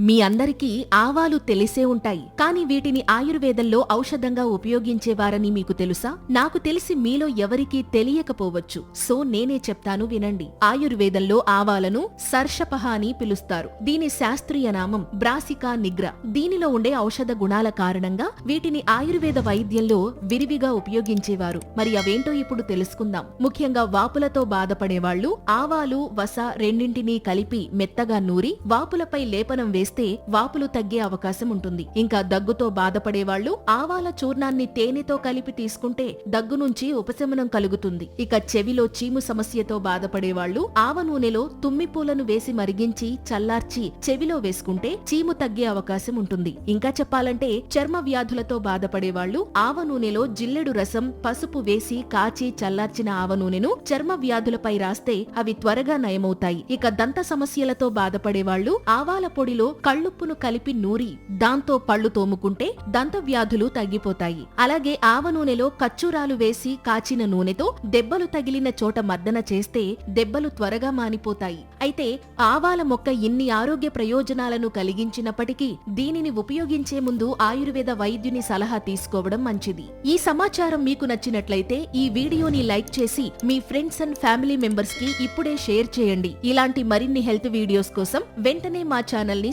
మీ అందరికీ ఆవాలు తెలిసే ఉంటాయి కానీ వీటిని ఆయుర్వేదంలో ఔషధంగా ఉపయోగించేవారని మీకు తెలుసా? నాకు తెలిసి మీలో ఎవరికీ తెలియకపోవచ్చు. సో నేనే చెప్తాను వినండి. ఆయుర్వేదంలో ఆవాలను సర్షపహ అని పిలుస్తారు. దీని శాస్త్రీయ నామం బ్రాసికా నిగ్ర. దీనిలో ఉండే ఔషధ గుణాల కారణంగా వీటిని ఆయుర్వేద వైద్యంలో విరివిగా ఉపయోగించేవారు. మరి అవేంటో ఇప్పుడు తెలుసుకుందాం. ముఖ్యంగా వాపులతో బాధపడేవాళ్ళు ఆవాలు వస రెండింటినీ కలిపి మెత్తగా నూరి వాపులపై లేపనం చేస్తే వాపులు తగ్గే అవకాశం ఉంటుంది. ఇంకా దగ్గుతో బాధపడేవాళ్ళు ఆవాల చూర్ణాన్ని తేనెతో కలిపి తీసుకుంటే దగ్గు నుంచి ఉపశమనం కలుగుతుంది. ఇక చెవిలో చీము సమస్యతో బాధపడేవాళ్ళు ఆవ నూనెలో తుమ్మి పూలను వేసి మరిగించి చల్లార్చి చెవిలో వేసుకుంటే చీము తగ్గే అవకాశం ఉంటుంది. ఇంకా చెప్పాలంటే చర్మ వ్యాధులతో బాధపడేవాళ్ళు ఆవ నూనెలో జిల్లెడు రసం పసుపు వేసి కాచి చల్లార్చిన ఆవ నూనెను చర్మ వ్యాధులపై రాస్తే అవి త్వరగా నయమవుతాయి. ఇక దంత సమస్యలతో బాధపడేవాళ్ళు ఆవాల పొడిలో కళ్ళుప్పును కలిపి నూరి దాంతో పళ్ళు తోముకుంటే దంత వ్యాధులు తగ్గిపోతాయి. అలాగే ఆవ నూనెలో కచ్చూరాలు వేసి కాచిన నూనెతో దెబ్బలు తగిలిన చోట మర్దన చేస్తే దెబ్బలు త్వరగా మానిపోతాయి. అయితే ఆవాల మొక్క ఇన్ని ఆరోగ్య ప్రయోజనాలను కలిగించినప్పటికీ దీనిని ఉపయోగించే ముందు ఆయుర్వేద వైద్యుని సలహా తీసుకోవడం మంచిది. ఈ సమాచారం మీకు నచ్చినట్లయితే ఈ వీడియోని లైక్ చేసి మీ ఫ్రెండ్స్ అండ్ ఫ్యామిలీ మెంబర్స్కి ఇప్పుడే షేర్ చేయండి. ఇలాంటి మరిన్ని హెల్త్ వీడియోస్ కోసం వెంటనే మా ఛానల్ని